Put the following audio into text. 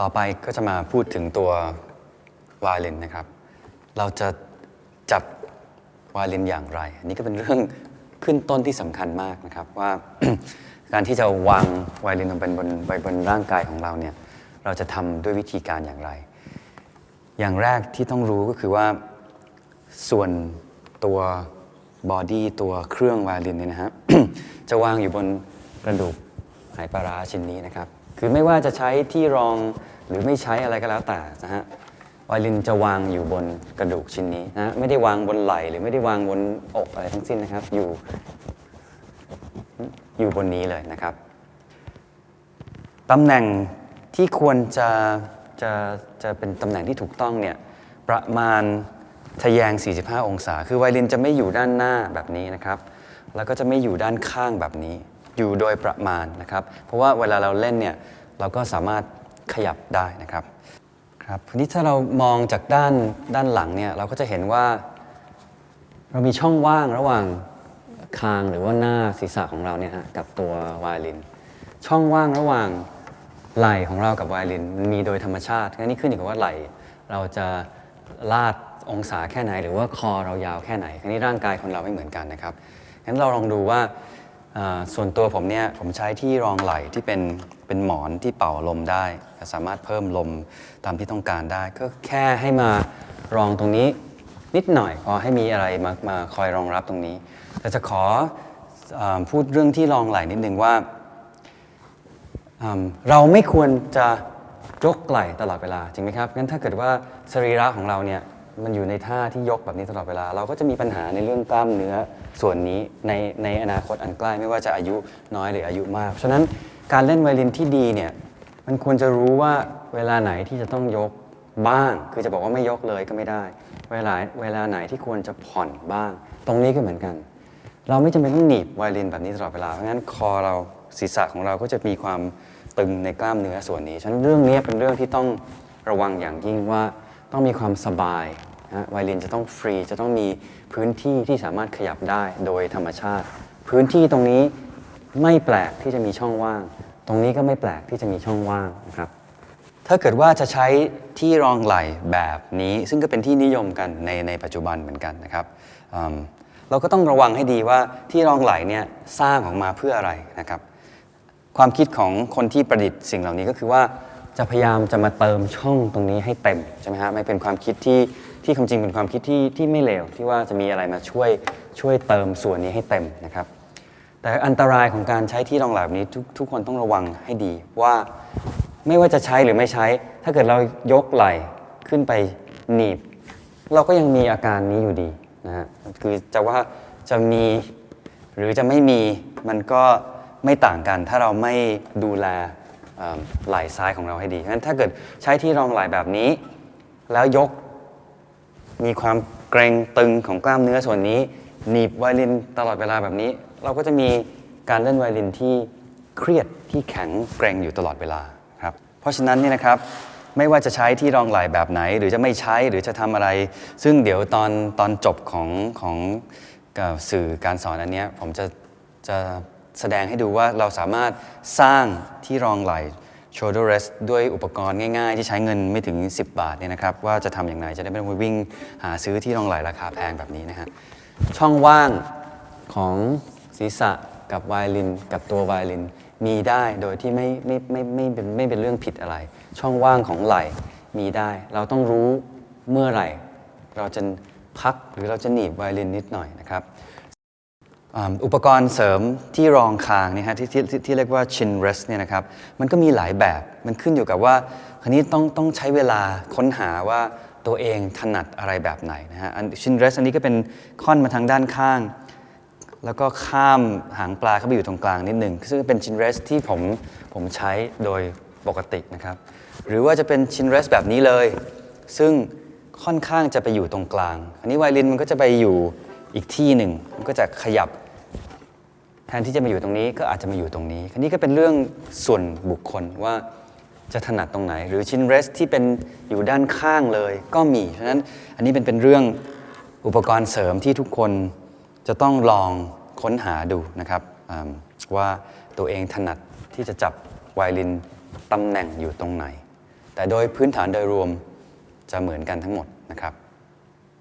ต่อไปก็จะมาพูดถึงตัววาลินนะครับ เราจะจับวาลินอย่างไร อันนี้ก็เป็นเรื่องขึ้นต้นที่สำคัญมากนะครับว่าการที่จะวางไวโอลินลงบนบนบนร่างกายของเราเนี่ยเราจะทำด้วยวิธีการอย่างไร อย่างแรกที่ต้องรู้ก็คือว่าส่วนตัวบอดี้ตัวเครื่องไวโอลินเนี่ยนะฮะจะวางอยู่บนกระดูกไหปลาร้าชิ้นนี้นะครับ คือไม่ว่าจะใช้ที่รองหรือไม่ใช้อะไรก็แล้วแต่นะฮะไวลินจะวางอยู่บนกระดูกชิ้นนี้นะฮะไม่ได้วางบนไหล่หรือไม่ได้วางบนอกอะไรทั้งสิ้นนะครับ อยู่ อยู่บนนี้เลยนะครับตำแหน่งที่ควรจะจะจะเป็นตำแหน่งที่ถูกต้องเนี่ยประมาณทะแยง 45 องศา คือไวลินจะไม่อยู่ด้านหน้าแบบนี้นะครับ แล้วก็จะไม่อยู่ด้านข้างแบบนี้ อยู่โดยประมาณนะครับ เพราะว่าเวลาเราเล่นเนี่ยเราก็สามารถขยับได้นะครับครับทีนี้ถ้าเรามองจากด้านด้านหลังเนี่ยเราก็จะเห็นว่า เรามีช่องว่างระหว่างคางหรือว่าหน้าศีรษะของเราเนี่ยฮะกับตัวไวโอลิน ช่องว่างระหว่างไหล่ของเรากับไวโอลินมันมีโดยธรรมชาติอันนี้ขึ้นอยู่กับว่าไหล่เราจะลาดองศาแค่ไหน หรือว่าคอเรายาวแค่ไหนอันนี้ร่างกายคนเราไม่เหมือนกันนะครับงั้นเราลองดูว่า ส่วนตัวผมเนี่ยผมใช้ที่รองไหล่ที่เป็นเป็นหมอนที่เป่าลมได้ สามารถเพิ่มลมตามที่ต้องการได้ ก็แค่ให้มารองตรงนี้นิดหน่อย พอให้มีอะไรมามาคอยรองรับตรงนี้ แต่จะขออพูดเรื่องที่รองไหล่นิดนึงว่า เราไม่ควรจะยกไหล่ตลอดเวลาจริงไหมครับงั้นถ้าเกิดว่าสรีระของเราเนี่ยมันอยู่ในท่าที่ยกแบบนี้ตลอดเวลา เราก็จะมีปัญหาในเรื่องกล้ามเนื้อ ส่วนนี้ในในอนาคตอันใกล้ไม่ว่าจะอายุน้อยหรืออายุมาก ฉะนั้นการเล่นไวโอลินที่ดีเนี่ยมันควรจะรู้ว่าเวลาไหนที่จะต้องยกบ้าง คือจะบอกว่าไม่ยกเลยก็ไม่ได้ เวลาเวลาไหนที่ควรจะผ่อนบ้าง ตรงนี้ก็เหมือนกัน เราไม่จำเป็นต้องหนีบไวโอลินแบบนี้ตลอดเวลา เพราะงั้นคอเราศีรษะของเราก็จะมีความตึงในกล้ามเนื้อส่วนนี้ ฉะนั้นเรื่องนี้เป็นเรื่องที่ต้องระวังอย่างยิ่งว่าต้องมีความสบาย นะไวลินจะต้องฟรีจะต้องมีพื้นที่ที่สามารถขยับได้โดยธรรมชาติ พื้นที่ตรงนี้ไม่แปลกที่จะมีช่องว่าง ตรงนี้ก็ไม่แปลกที่จะมีช่องว่างนะครับถ้าเกิดว่าจะใช้ที่รองไหล่แบบนี้ ซึ่งก็เป็นที่นิยมกันในในปัจจุบันเหมือนกันนะครับเราก็ต้องระวังให้ดีว่าที่รองไหล่เนี่ยสร้างออกมาเพื่ออะไรนะครับ ความคิดของคนที่ประดิษฐ์สิ่งเหล่านี้ก็คือว่าจะพยายามจะมาเติมช่องตรงนี้ให้เต็มใช่ไหมฮะไม่เป็นความคิดที่ ที่ความจริงเป็นความคิดที่ที่ไม่เลวที่ว่าจะมีอะไรมาช่วยช่วยเติมส่วนนี้ให้เต็มนะครับ แต่อันตรายของการใช้ที่รองไหลแบบนี้ทุกทุกคนต้องระวังให้ดีว่าไม่ว่าจะใช้หรือไม่ใช้ ถ้าเกิดเรายกไหล่ขึ้นไปหนีบ เราก็ยังมีอาการนี้อยู่ดีนะฮะคือจะว่าจะมีหรือจะไม่มีมันก็ไม่ต่างกัน ถ้าเราไม่ดูแลไหล่ซ้ายของเราให้ดีงั้นถ้าเกิดใช้ที่รองไหล่แบบนี้ แล้วยก มีความเกรงตึงของกล้ามเนื้อส่วนนี้ หนีบไวลินตลอดเวลาแบบนี้ เราก็จะมีการเล่นไวลินที่เครียดที่แข็งเกรงอยู่ตลอดเวลาครับเพราะฉะนั้นเนี่ยนะครับไม่ว่าจะใช้ที่รองไหล่แบบไหน หรือจะไม่ใช้หรือจะทำอะไร ซึ่งเดี๋ยวตอนตอนจบของของสื่อการสอนอันนี้ผมจะจะแสดงให้ดูว่าเราสามารถสร้างที่รองไหล่ shoulder rest ด้วยอุปกรณ์ง่ายๆ ที่ใช้เงินไม่ถึง 10 บาทเนี่ยนะครับ ว่าจะทำอย่างไรจะได้ไม่ต้องไปวิ่งหาซื้อที่รองไหลราคาแพงแบบนี้นะฮะช่องว่างของศีรษะกับไวโอลิน กับตัวไวโอลิน มีได้โดยที่ไม่ไม่ไม่ไม่เป็นไม่เป็นเรื่องผิดอะไร ช่องว่างของไหล่มีได้ เราต้องรู้เมื่อไหร่ เราจะพักหรือเราจะหนีบไวโอลินนิดหน่อยนะครับ อุปกรณ์เสริมที่รองคางนี่ยฮะที่ที่ที่ที่เรียกว่า chin rest เนี่ยนะครับมันก็มีหลายแบบมันขึ้นอยู่กับว่าคราวนี้ต้องต้องใช้เวลาค้นหาว่าตัวเองถนัดอะไรแบบไหนนะฮะอัน chin rest อันนี้ก็เป็นค่อนมาทางด้านข้าง แล้วก็ข้ามหางปลาเข้าไปอยู่ตรงกลางนิดหนึ่งซึ่งเป็น chin rest ที่ผมผมใช้โดยปกตินะครับ หรือว่าจะเป็น chin rest แบบนี้เลย ซึ่งค่อนข้างจะไปอยู่ตรงกลาง อันนี้ไวลินมันก็จะไปอยู่อีกที่หนึ่งมันก็จะขยับ แทนที่จะมาอยู่ตรงนี้ก็อาจจะมาอยู่ตรงนี้อันนี้ก็เป็นเรื่องส่วนบุคคลว่าจะถนัดตรงไหน หรือชิ้นเรสที่เป็นอยู่ด้านข้างเลยก็มี ฉะนั้นอันนี้เป็นเป็นเรื่องอุปกรณ์เสริมที่ทุกคนจะต้องลองค้นหาดูนะครับว่าตัวเองถนัดที่จะจับไวลินตำแหน่งอยู่ตรงไหน แต่โดยพื้นฐานโดยรวมจะเหมือนกันทั้งหมดนะครับ